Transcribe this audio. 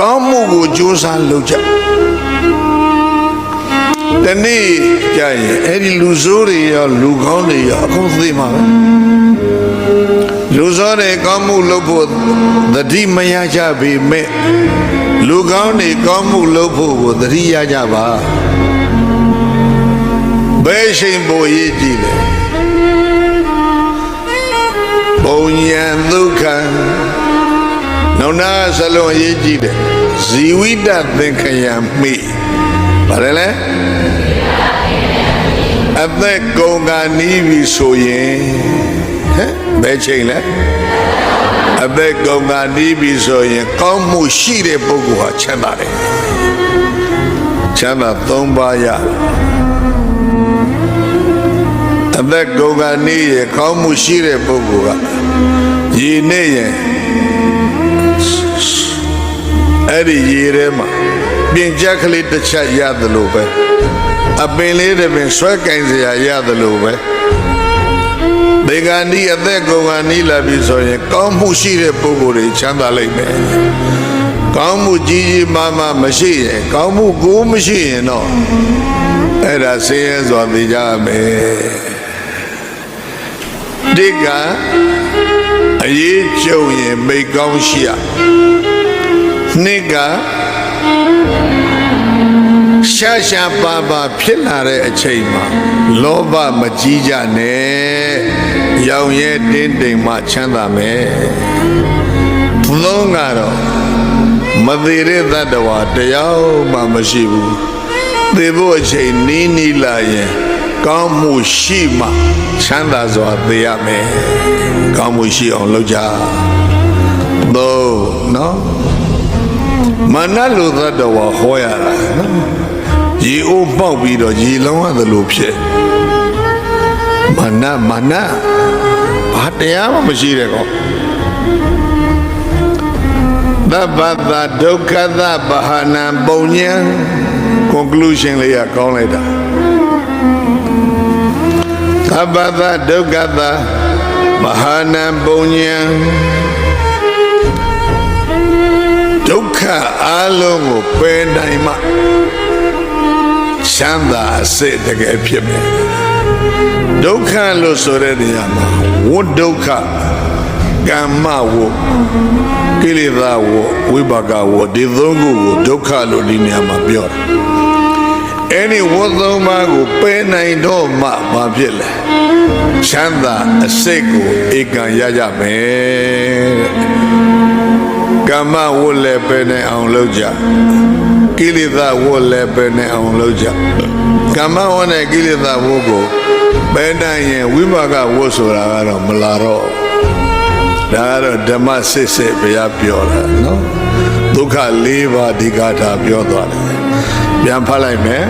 ကောင်းမှုကိုကြိုးစားလုပ်ကြတနေ့ကြာရင်အဲ့ဒီလူဆိုးတွေရောလူကောင်းတွေရောအကုန်သိမှာပဲလူဆိုးတွေကောင်းမှုလုပ်ဖို့သတိမရကြပေမဲ့လူကောင်းတွေကောင်းမှုလုပ်ဖို့ကိုသတိရကြပါဘယ်ချိန်ပိုရေးကြည့်လဲပုံညာဒုက္ခ နောင်နာစလုံးရေးကြည့်တယ်ဇီဝိတသင်္ခယံမိဗါတယ်လဲအသက်ကုန်ကနီးပြီဆိုရင်ဟဲ့ဘယ်ချိန်လဲအသက်ကုန်ကနီးပြီဆိုရင် ကောင်းမှုရှိတဲ့ပုဂ္ဂိုလ်ဟာချမ်းသာတယ်ချမ်းသာ၃ပါးရတယ်အသက်ကုန်ကနီးရကောင်းမှုရှိတဲ့ပုဂ္ဂိုလ်ကရည်နေရင် အဲ့ဒီရည်ထဲမှာပြင်ကြက်ကလေးတစ်ချက်ရတယ်လို့ပဲအပင်လေးတစ်ပင်ဆွဲကင်စရာရတယ်လို့ပဲဒေဂန်ဒီအသက်ကုန်ကနီးလာပြီဆိုရင် ကောင်းမှုရှိတဲ့ပုဂ္ဂိုလ်တွေချမ်းသာလိမ့်မယ်ကောင်းမှုကြီးကြီးမားမားမရှိရင်ကောင်းမှုကိုမရှိရင်တော့အဲ့ဒါဆင်းရဲစွာသိကြမယ်ဒီကအရေးကြုံရင်မိတ်ကောင်းရှိရ နှစ်ကရှာရှာပါပါဖြစ်လာတဲ့အချိန်မှာလောဘမကြီးကြနဲ့ရောင်ရဲတင်းတိမ်မှချမ်းသာမယ်သုံးကတော့မသေးတဲ့တတ္တဝါတရားမှမရှိဘူးသေဖို့အချိန်နီးနီးလာရင်ကောင်းမှုရှိမှချမ်းသာစွာသေရမယ်ကောင်းမှုရှိအောင်လုပ်ကြသုံးနော် မနလူသတ္တဝါဟောရတာနော်ရေအိုးပေါက်ပြီးတော့ရေလောင်းရတယ်လို့ဖြစ်မနမနဘာတရားမှမရှိတဲ့ကောသဗ္ဗတဒုက္ခသဗဟာနံပုံညံ conclusion လေးကကောင်းလိုက်တာသဗ္ဗတဒုက္ခသမဟာနံပုံညံဒုက္ခ အလုံးကိုပယ်နိုင်မှချမ်းသာအစစ်တကယ်ဖြစ်မယ်ဒုက္ခလို့ဆိုတဲ့နေရာမှာဝိဒုက္ခကမ္မဝကိလေသာဝဝိပါကဝဒီသုံးခုကိုဒုက္ခလို့ဒီနေရာမှာပြောတယ်အဲ့ဒီဝတ်သုံးပါးကိုပယ်နိုင်တော့မှဘာဖြစ်လဲချမ်းသာအစစ်ကိုဧကံရကြမယ်တဲ့ ကမ္မဝတ်လည်းပယ်နိုင်အောင်လုပ်ကြကိလေသာဝတ်လည်းပယ်နိုင်အောင်လုပ်ကြကမ္မဝတ်နဲ့ကိလေသာဝတ်ကိုပယ်နိုင်ရင်ဝိပါကဝတ်ဆိုတာကတော့မလာတော့ဒါကတော့ဓမ္မစစ်စစ်ဘုရားပြောတာနော်ဒုက္ခ၄ပါးဒီကထာပြောသွားတယ်ပြန်ဖတ်လိုက်မယ်